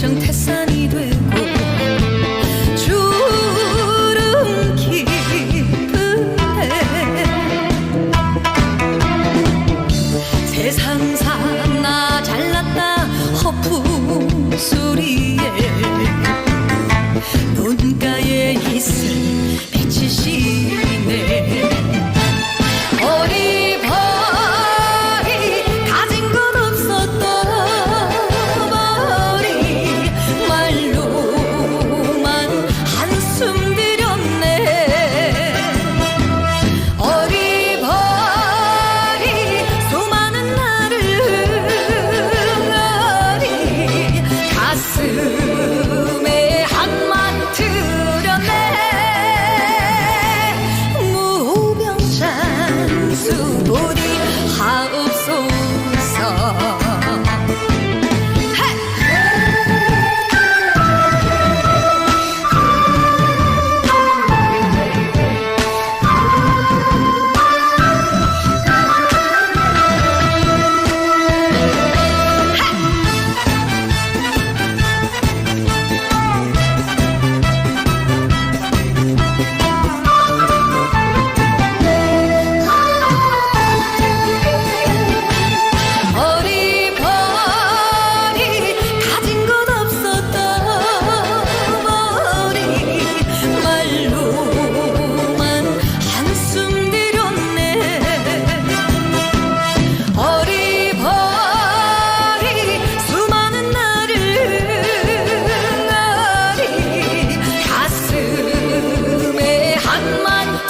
걱정 태산이 되고 주름 깊은데 세상사 나 잘났다 허풍 소리에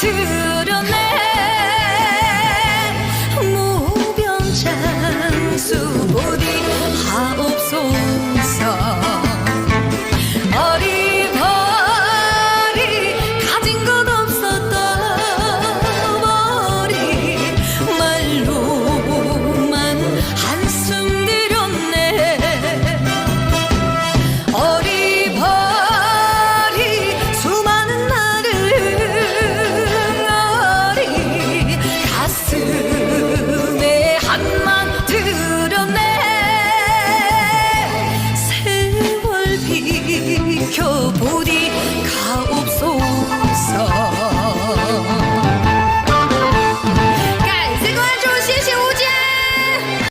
to 今日